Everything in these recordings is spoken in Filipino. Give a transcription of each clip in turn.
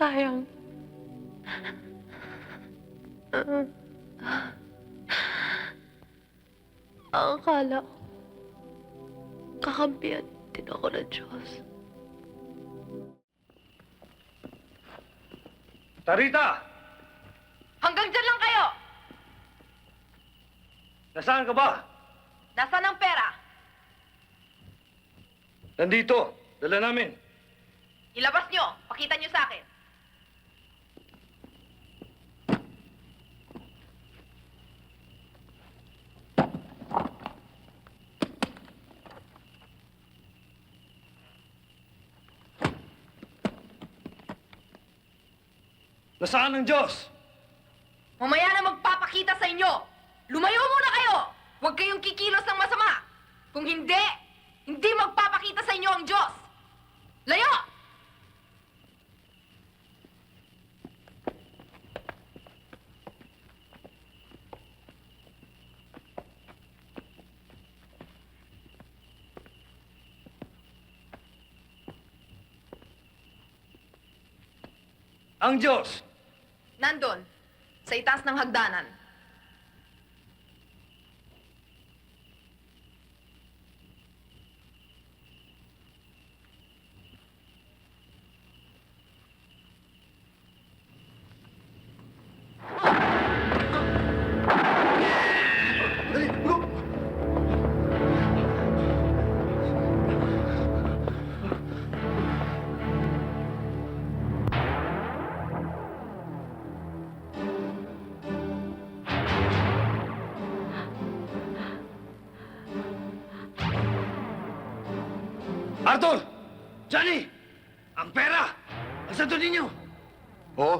Sayang. Ah. Ang akala ko, kakampihan din ako ng Diyos. Tarita! Hanggang dyan lang kayo! Nasaan ka ba? Nasaan ang pera? Nandito. Dala namin. Ilabas nyo. Pakita nyo sa akin. Nasaan ang Diyos? Mamaya na magpapakita sa inyo. Lumayo muna kayo! Huwag kayong kikilos ng masama. Kung hindi, hindi magpapakita sa inyo ang Diyos. Layo! Ang Diyos! Nandun, sa itaas ng hagdanan. Arthur! Johnny! Ang pera! Asa doon ninyo? Oo.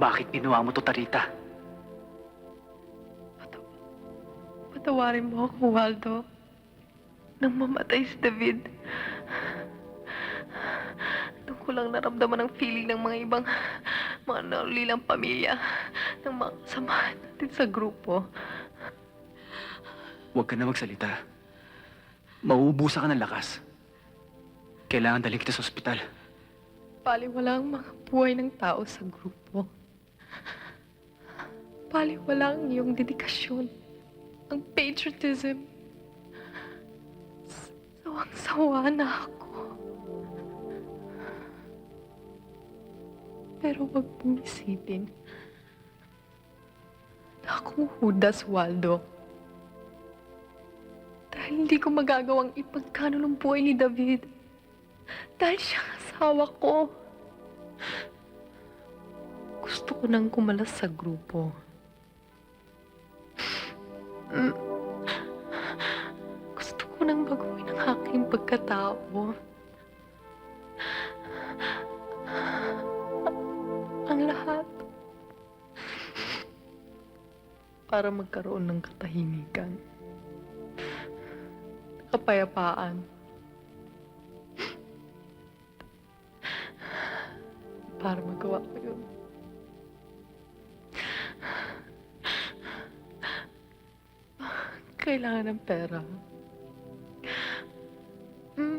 Bakit ginawa mo to, Tarita? Patawarin mo ako, Waldo. Nang mamatay si David. Doon ko lang naramdaman ang feeling ng mga ibang mga naulilang pamilya ng mga kasamahan natin sa grupo. Huwag ka na magsalita. Mauubusan ka ng lakas. Kailangan dalhin kita sa ospital. Paliwala ang mga buhay ng tao sa grupo. Paliwala ang iyong dedikasyon. Ang patriotism. Sawang-sawa na ako. Pero wag mong isipin na ako hudas, Waldo. Dahil hindi ko magagawang ipagkano ng buhay ni David. Dahil siya asawa ko. Gusto ko nang kumalas sa grupo. Gusto ko nang baguhin ang aking pagkatao. Ang lahat. Para magkaroon ng katahimikan. Kapayapaan. para magawa ko yun. Kailangan ng pera. Hmm.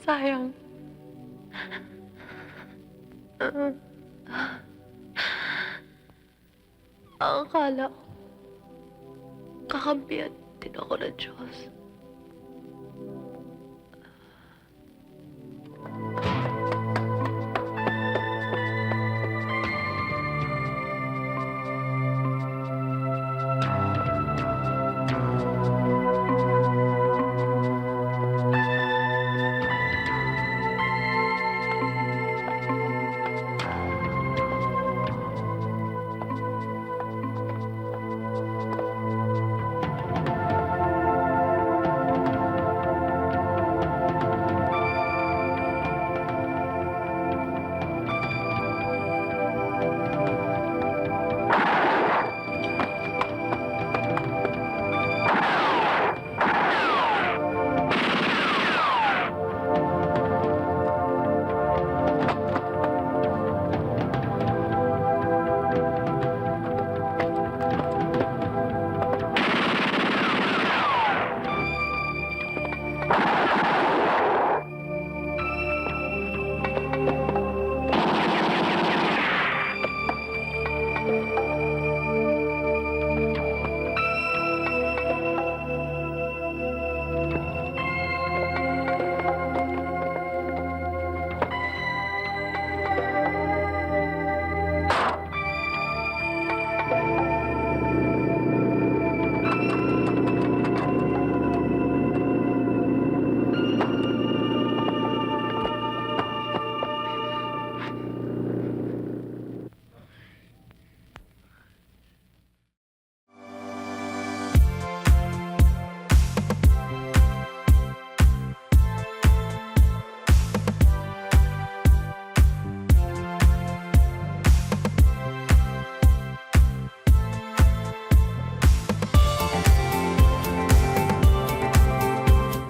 Sayang. Ang akala ko, kakampihan din ako ng Diyos.